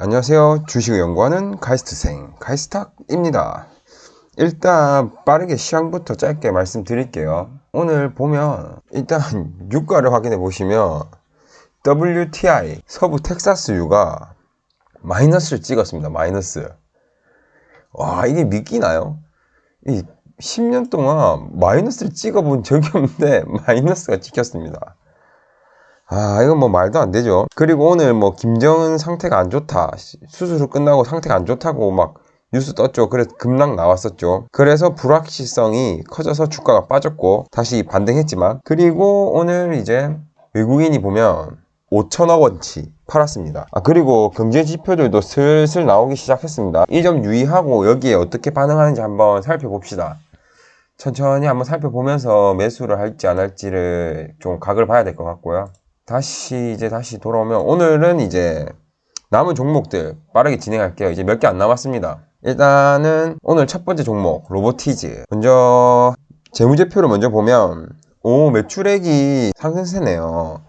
안녕하세요. 주식을 연구하는 가이스트생 가이스탁입니다. 일단 빠르게 시황부터 짧게 말씀드릴게요. 오늘 보면 일단 유가를 확인해 보시면 WTI 서부 텍사스유가 마이너스를 찍었습니다. 마이너스. 와 이게 믿기나요? 이 10년 동안 마이너스를 찍어본 적이 없는데 마이너스가 찍혔습니다. 아, 이건 뭐 말도 안 되죠. 그리고 오늘 뭐 김정은 상태가 안 좋다. 수술 후 끝나고 상태가 안 좋다고 막 뉴스 떴죠. 그래서 급락 나왔었죠. 그래서 불확실성이 커져서 주가가 빠졌고 다시 반등했지만 그리고 오늘 이제 외국인이 보면 5천억 원치 팔았습니다. 아, 그리고 경제 지표들도 슬슬 나오기 시작했습니다. 이 점 유의하고 여기에 어떻게 반응하는지 한번 살펴봅시다. 천천히 한번 살펴보면서 매수를 할지 안 할지를 좀 각을 봐야 될 것 같고요. 다시 이제 다시 돌아오면 오늘은 이제 남은 종목들 빠르게 진행할게요. 이제 몇 개 안 남았습니다. 일단은 오늘 첫 번째 종목 로보티즈. 먼저 재무제표를 먼저 보면 오 매출액이 상승세네요.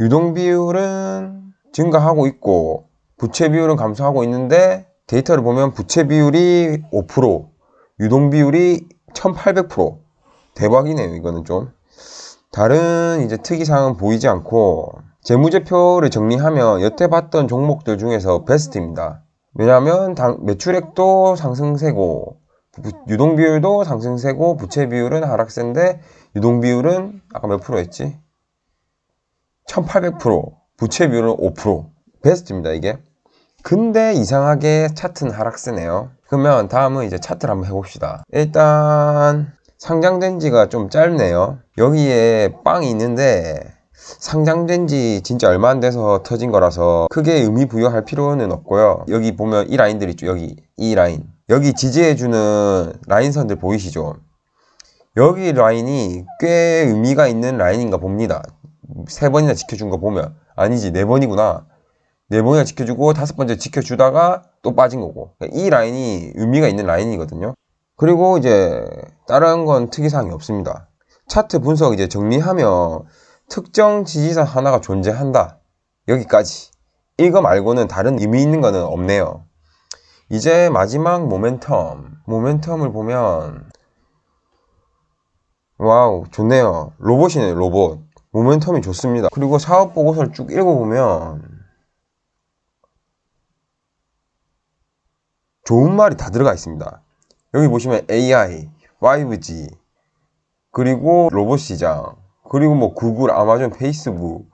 유동 비율은 증가하고 있고 부채 비율은 감소하고 있는데 데이터를 보면 부채 비율이 5%, 유동 비율이 1800% 대박이네요. 이거는 좀. 다른 이제 특이사항은 보이지 않고 재무제표를 정리하면 여태 봤던 종목들 중에서 베스트입니다. 왜냐하면 당, 매출액도 상승세고 부, 유동 비율도 상승세고 부채 비율은 하락세인데 유동 비율은 아까 몇 프로였지? 1800% 부채 비율은 5% 베스트입니다 이게 근데 이상하게 차트는 하락세네요 그러면 다음은 이제 차트를 한번 해봅시다 일단 상장된 지가 좀 짧네요. 여기에 빵이 있는데 상장된 지 진짜 얼마 안 돼서 터진 거라서 크게 의미 부여할 필요는 없고요. 여기 보면 이 라인들 있죠. 여기 이 라인. 여기 지지해주는 라인선들 보이시죠? 여기 라인이 꽤 의미가 있는 라인인가 봅니다. 세 번이나 지켜준 거 보면 아니지 네 번이구나. 네 번이나 지켜주고 다섯 번째 지켜주다가 또 빠진 거고 이 라인이 의미가 있는 라인이거든요. 그리고 이제 다른 건 특이사항이 없습니다. 차트 분석 이제 정리하면 특정 지지선 하나가 존재한다. 여기까지. 이거 말고는 다른 의미 있는 거는 없네요. 이제 마지막 모멘텀. 모멘텀을 보면 와우 좋네요. 로봇이네요 로봇. 모멘텀이 좋습니다. 그리고 사업 보고서를 쭉 읽어보면 좋은 말이 다 들어가 있습니다. 여기 보시면 AI, 5G, 그리고 로봇 시장, 그리고 뭐 구글, 아마존, 페이스북,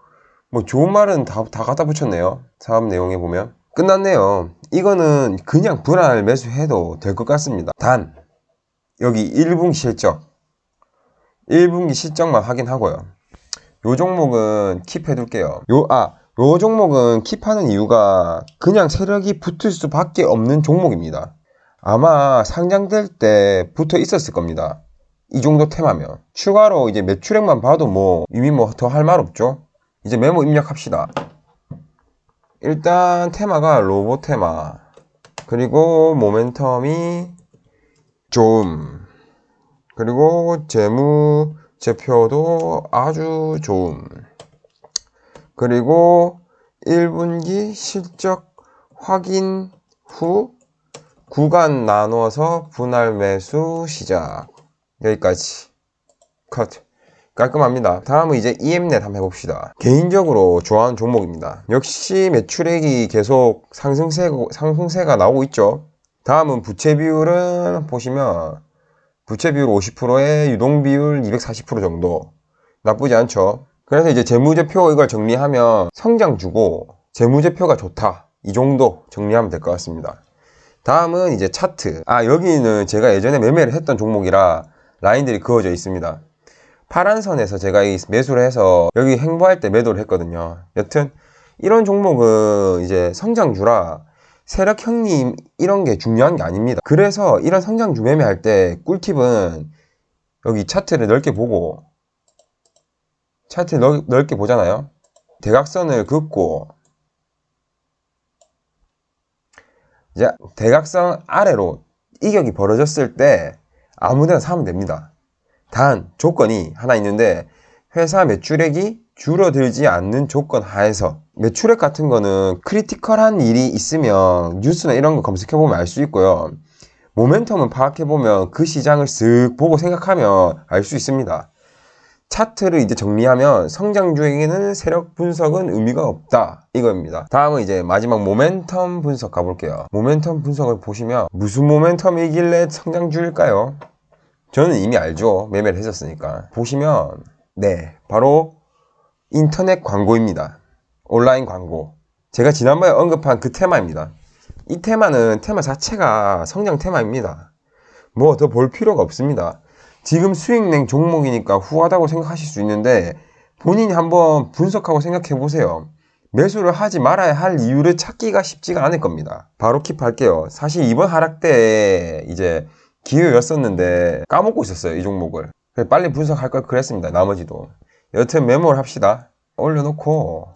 뭐 좋은 말은 다, 다 갖다 붙였네요. 사업 내용에 보면. 끝났네요. 이거는 그냥 불안을 매수해도 될 것 같습니다. 단, 여기 1분기 실적. 1분기 실적만 확인하고요. 요 종목은 킵해 둘게요. 요, 아, 요 종목은 킵하는 이유가 그냥 세력이 붙을 수밖에 없는 종목입니다. 아마 상장될 때 붙어 있었을 겁니다. 이 정도 테마면. 추가로 이제 매출액만 봐도 뭐 이미 뭐 더 할 말 없죠. 이제 메모 입력합시다. 일단 테마가 로봇 테마. 그리고 모멘텀이 좀. 그리고 재무 제표도 아주 좋음. 그리고 1분기 실적 확인 후 구간 나눠서 분할 매수 시작. 여기까지. 컷. 깔끔합니다. 다음은 이제 EM넷 한번 해봅시다. 개인적으로 좋아하는 종목입니다. 역시 매출액이 계속 상승세, 상승세가 나오고 있죠. 다음은 부채 비율은 보시면 부채 비율 50%에 유동 비율 240% 정도. 나쁘지 않죠. 그래서 이제 재무제표 이걸 정리하면 성장 주고 재무제표가 좋다. 이 정도 정리하면 될 것 같습니다. 다음은 이제 차트. 아, 여기는 제가 예전에 매매를 했던 종목이라 라인들이 그어져 있습니다. 파란 선에서 제가 이 매수를 해서 여기 행보할 때 매도를 했거든요. 여튼 이런 종목은 이제 성장주라 세력 형님 이런 게 중요한 게 아닙니다. 그래서 이런 성장주 매매할 때 꿀팁은 여기 차트를 넓게 보고 차트를 넓, 게 보잖아요. 대각선을 긋고 이제 대각선 아래로 이격이 벌어졌을 때 아무데나 사면 됩니다. 단 조건이 하나 있는데 회사 매출액이 줄어들지 않는 조건 하에서 매출액 같은 거는 크리티컬한 일이 있으면 뉴스나 이런 거 검색해보면 알 수 있고요. 모멘텀을 파악해보면 그 시장을 쓱 보고 생각하면 알 수 있습니다. 차트를 이제 정리하면 성장주에게는 세력 분석은 의미가 없다 이겁니다. 다음은 이제 마지막 모멘텀 분석 가볼게요. 모멘텀 분석을 보시면 무슨 모멘텀이길래 성장 주일까요? 저는 이미 알죠. 매매를 했었으니까. 보시면 네 바로 인터넷 광고입니다. 온라인 광고. 제가 지난번에 언급한 그 테마입니다. 이 테마는 테마 자체가 성장 테마입니다. 뭐 더 볼 필요가 없습니다. 지금 수익낸 종목이니까 후하다고 생각하실 수 있는데 본인이 한번 분석하고 생각해 보세요. 매수를 하지 말아야 할 이유를 찾기가 쉽지가 않을 겁니다. 바로 킵할게요. 사실 이번 하락 때 이제 기회였었는데 까먹고 있었어요. 이 종목을. 빨리 분석할 걸 그랬습니다. 나머지도. 여튼 메모를 합시다. 올려놓고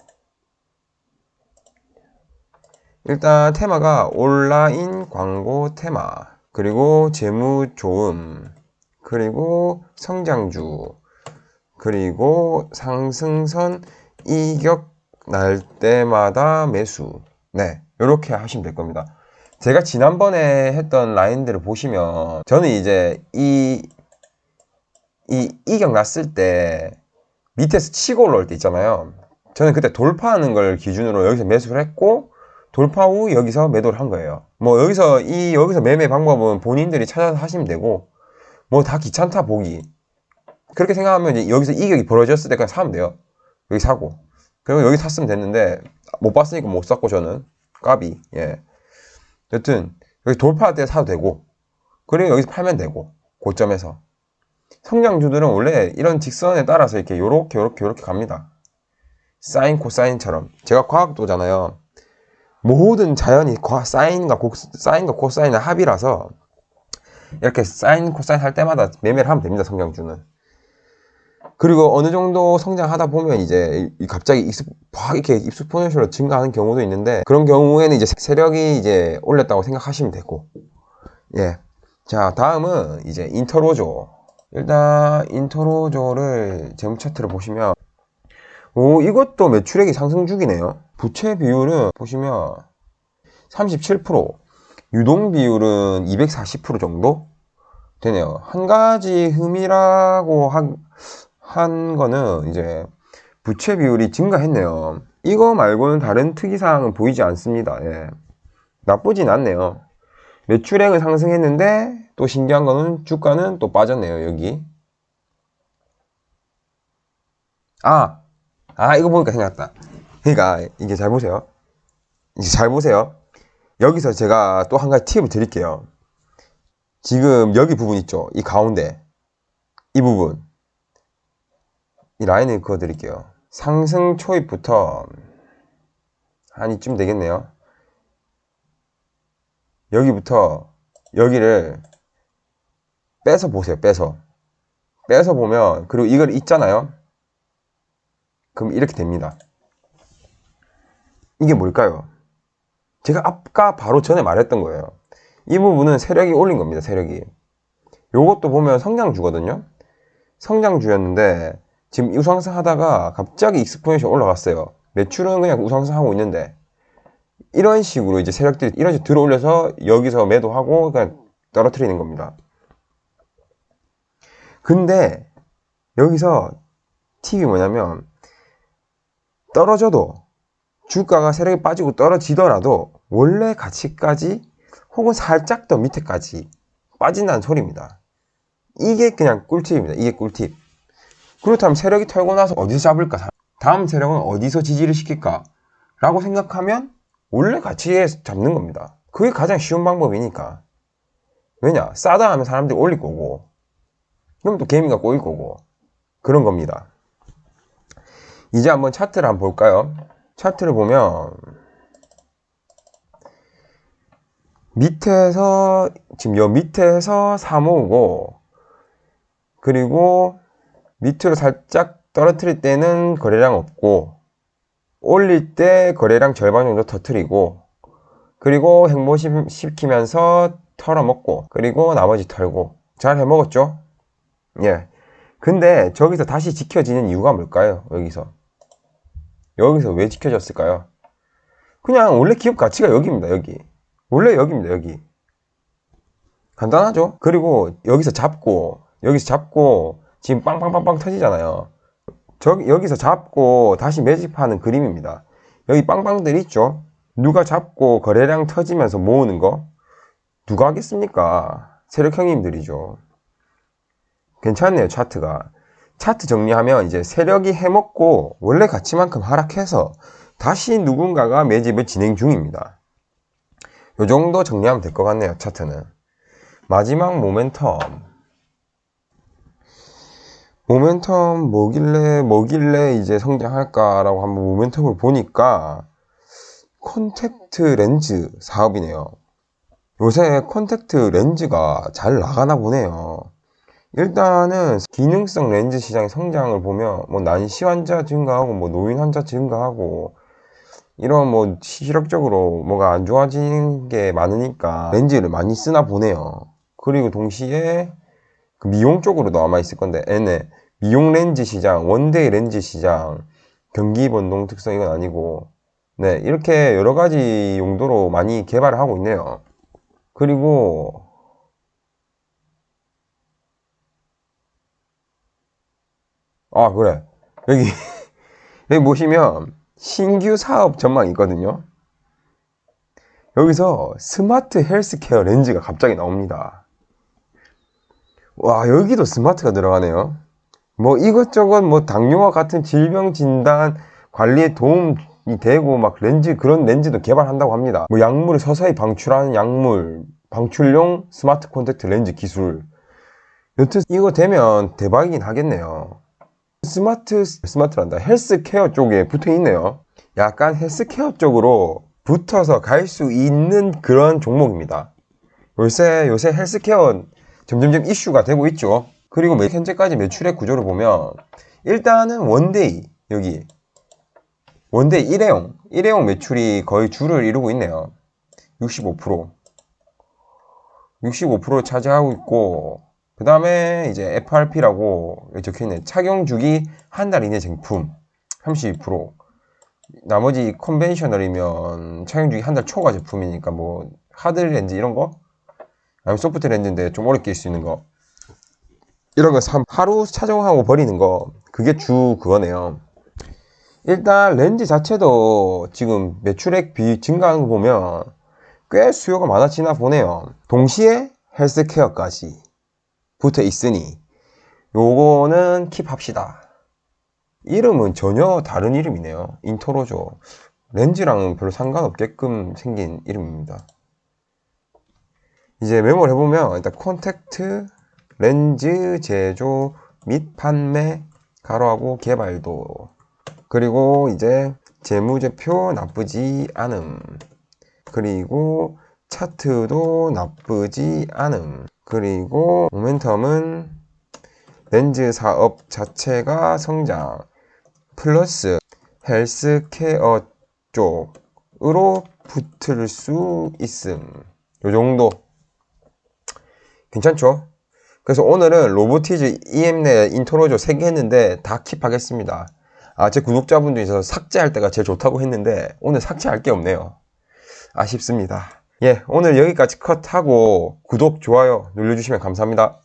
일단 테마가 온라인 광고 테마 그리고 재무 좋음 그리고 성장주 그리고 상승선 이격 날 때마다 매수. 네 이렇게 하시면 될 겁니다. 제가 지난번에 했던 라인들을 보시면 저는 이제 이, 이 이격 났을 때 밑에서 치고 올라올 때 있잖아요. 저는 그때 돌파하는 걸 기준으로 여기서 매수를 했고 돌파 후 여기서 매도를 한 거예요. 뭐 여기서 이 여기서 매매 방법은 본인들이 찾아서 하시면 되고 뭐 다 귀찮다 보기. 그렇게 생각하면 여기서 이격이 벌어졌을 때 그냥 사면 돼요. 여기 사고. 그리고 여기 샀으면 됐는데 못 봤으니까 못 샀고 저는. 까비 예. 여튼 여기 돌파할 때 사도 되고 그리고 여기서 팔면 되고 고점에서. 성장주들은 원래 이런 직선에 따라서 이렇게 요렇게 요렇게 요렇게 갑니다. 사인 코사인처럼. 제가 과학도잖아요. 모든 자연이 과- 사인과 고, 사인과 코사인의 합이라서 이렇게 사인 코사인 할 때마다 매매를 하면 됩니다 성장주는. 그리고 어느 정도 성장하다 보면 이제 이- 갑자기 익스, 확 이렇게 익스포넨셜로 증가하는 경우도 있는데 그런 경우에는 이제 세력이 이제 올렸다고 생각하시면 되고. 예. 자 다음은 이제 인터로조. 일단 인터로조를 재무 차트를 보시면 오 이것도 매출액이 상승 중이네요. 부채 비율은 보시면 37% 유동 비율은 240% 정도 되네요 한 가지 흠이라고 한, 한 거는 이제 부채 비율이 증가했네요. 이거 말고는 다른 특이사항은 보이지 않습니다. 예. 나쁘진 않네요. 매출액은 상승했는데 또 신기한 거는 주가는 또 빠졌네요. 여기. 아, 아 이거 보니까 생각났다. 그러니까 이게 잘 보세요. 이제 잘 보세요. 여기서 제가 또 한 가지 팁을 드릴게요. 지금 여기 부분 있죠? 이 가운데 이 부분 이 라인을 그어 드릴게요. 상승 초입부터 한 이쯤 되겠네요. 여기부터 여기를 빼서 보세요. 빼서 빼서 보면 그리고 이걸 있잖아요. 그럼 이렇게 됩니다. 이게 뭘까요? 제가 아까 바로 전에 말했던 거예요. 이 부분은 세력이 올린 겁니다. 세력이. 요것도 보면 성장주거든요. 성장주였는데 지금 우상승 하다가 갑자기 익스포넨셜 올라갔어요. 매출은 그냥 우상승 하고 있는데 이런 식으로 이제 세력들이 이런 식으로 들어 올려서 여기서 매도하고 그냥 떨어뜨리는 겁니다. 근데 여기서 팁이 뭐냐면 떨어져도 주가가 세력이 빠지고 떨어지더라도 원래 가치까지 혹은 살짝 더 밑에까지 빠진다는 소리입니다. 이게 그냥 꿀팁입니다. 이게 꿀팁. 그렇다면 세력이 털고 나서 어디서 잡을까? 다음 세력은 어디서 지지를 시킬까? 라고 생각하면 원래 가치에 잡는 겁니다. 그게 가장 쉬운 방법이니까. 왜냐? 싸다 하면 사람들이 올릴 거고, 그럼 또 개미가 꼬일 거고, 그런 겁니다. 이제 한번 차트를 한번 볼까요? 차트를 보면, 밑에서, 지금 요 밑에서 사 모으고, 그리고 밑으로 살짝 떨어뜨릴 때는 거래량 없고 올릴 때 거래량 절반 정도 터트리고 그리고 행보시키면서 털어먹고 그리고 나머지 털고 잘 해먹었죠? 예. 근데 저기서 다시 지켜지는 이유가 뭘까요? 여기서 여기서 왜 지켜졌을까요? 그냥 원래 기업 가치가 여기입니다, 여기. 원래 여기입니다, 여기. 간단하죠? 그리고 여기서 잡고, 여기서 잡고, 지금 빵빵빵빵 터지잖아요. 저기, 여기서 잡고 다시 매집하는 그림입니다. 여기 빵빵들 있죠? 누가 잡고 거래량 터지면서 모으는 거? 누가 하겠습니까? 세력 형님들이죠. 괜찮네요, 차트가. 차트 정리하면 이제 세력이 해먹고 원래 가치만큼 하락해서 다시 누군가가 매집을 진행 중입니다. 요 정도 정리하면 될 것 같네요, 차트는. 마지막 모멘텀. 모멘텀 뭐길래, 뭐길래 이제 성장할까라고 한번 모멘텀을 보니까 콘택트 렌즈 사업이네요. 요새 콘택트 렌즈가 잘 나가나 보네요. 일단은 기능성 렌즈 시장의 성장을 보면 뭐 난시 환자 증가하고 뭐 노인 환자 증가하고 이런 뭐 시력적으로 뭐가 안 좋아지는 게 많으니까 렌즈를 많이 쓰나 보네요. 그리고 동시에 그 미용 쪽으로도 아마 있을 건데 얘네 미용 렌즈 시장, 원데이 렌즈 시장, 경기 변동 특성 이건 아니고 네 이렇게 여러 가지 용도로 많이 개발을 하고 있네요. 그리고 아 그래 여기 여기 보시면 신규 사업 전망이 있거든요. 여기서 스마트 헬스케어 렌즈가 갑자기 나옵니다. 와 여기도 스마트가 들어가네요. 뭐 이것저것 뭐 당뇨와 같은 질병 진단 관리에 도움이 되고 막 렌즈 그런 렌즈도 개발한다고 합니다. 뭐 약물을 서서히 방출하는 약물 방출용 스마트 콘택트 렌즈 기술. 여튼 이거 되면 대박이긴 하겠네요. 스마트 스마트란다 헬스케어 쪽에 붙어 있네요. 약간 헬스케어 쪽으로 붙어서 갈 수 있는 그런 종목입니다. 요새 요새 헬스케어 점점점 이슈가 되고 있죠. 그리고 매- 현재까지 매출액 구조를 보면 일단은 원데이 여기 원데이 일회용 일회용 매출이 거의 주를 이루고 있네요. 65% 65% 차지하고 있고 그 다음에 이제 FRP라고 적혀있네 착용 주기 한 달 이내 제품 32% 나머지 컨벤셔널이면 착용 주기 한 달 초과 제품이니까 뭐 하드 렌즈 이런 거? 아니면 소프트 렌즈인데 좀 오래 낄 수 있는 거? 이런 거 삼- 하루 착용하고 버리는 거. 그게 주 그거네요. 일단 렌즈 자체도 지금 매출액 비 증가하는 거 보면 꽤 수요가 많아지나 보네요. 동시에 헬스케어까지 붙어 있으니 요거는 킵합시다. 이름은 전혀 다른 이름이네요. 인토로죠 렌즈랑은 별로 상관없게끔 생긴 이름입니다. 이제 메모를 해보면 일단 콘택트 렌즈 제조 및 판매 가로하고 개발도 그리고 이제 재무제표 나쁘지 않음. 그리고 차트도 나쁘지 않음 그리고 모멘텀은 렌즈 사업 자체가 성장 플러스 헬스케어 쪽으로 붙을 수 있음. 요 정도. 괜찮죠? 그래서 오늘은 로보티즈 EM넷 인트로조 3개 했는데 다 킵하겠습니다. 아 제 구독자분들 중에서 삭제할 때가 제일 좋다고 했는데 오늘 삭제할 게 없네요. 아쉽습니다 예 오늘 여기까지 컷하고 구독 좋아요 눌러주시면 감사합니다